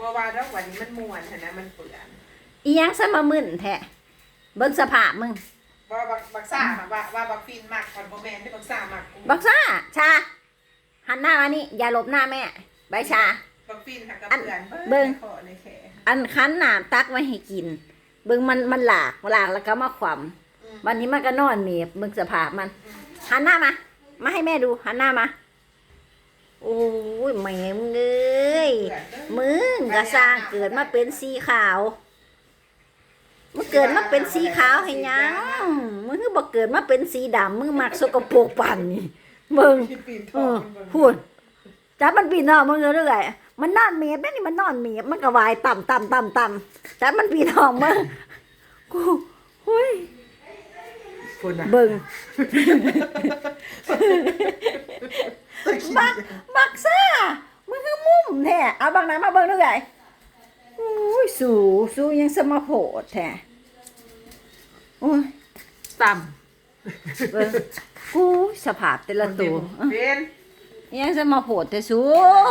บัววาดอกวันนี้มันม่วนเห็นนะมันเปื่อนอีหยังซะมามึนแท้เบิ่งสภาพมึงว่าบักบักซ่าค่ะว่าว่าบักฟินมากก่อนโมแมนที่บักซ่ามากกูบักซ่าชา หันหน้ามานี่ อย่าหลบหน้าแม่ใบชา บักฟินค่ะกับอันเปื่อนเบิ่ง ในคอในแขนอันคั้นน้ำตักไว้ให้กิน เบิ่งมันมันหลากหลากแล้วก็มาขวํอืมวันนี้มันก็นอนเมียบเบิ่งสภาพมันหันหน้ามา มาให้แม่ดูหันหน้ามา โอ้ยแม่มึงเอ้ย เปื่อนเด้อ มึงก็สร้างเกิดมาเป็นสีขาวมึงเกิดมาเป็นสีขาวให้หยังมึงคือบอกเกิดมาเป็นสีดำมึงมักสกปรกปั่นนี่มึงที่ปีนทเออองมันเบิ่งพูดจับมันปีนออกมึงเรื่อยๆมันนอนเมียบแม่นี่มันนอนเมียบมันก็วายต่ำต่ำต่ำต่ำจับมันปีนออกมึงกูหุ้ยพูดนะเบิ่งบักบักซ่ามึงคือมุม แท้เอาบักน้ำมาเบิ่งด้วยไงอุ้ยสูสูยังสมาโพดแท้โอ้ยต่เบิ่งกูสภาพแต่ละำตัวเป็นยังสมาโพดแต่สู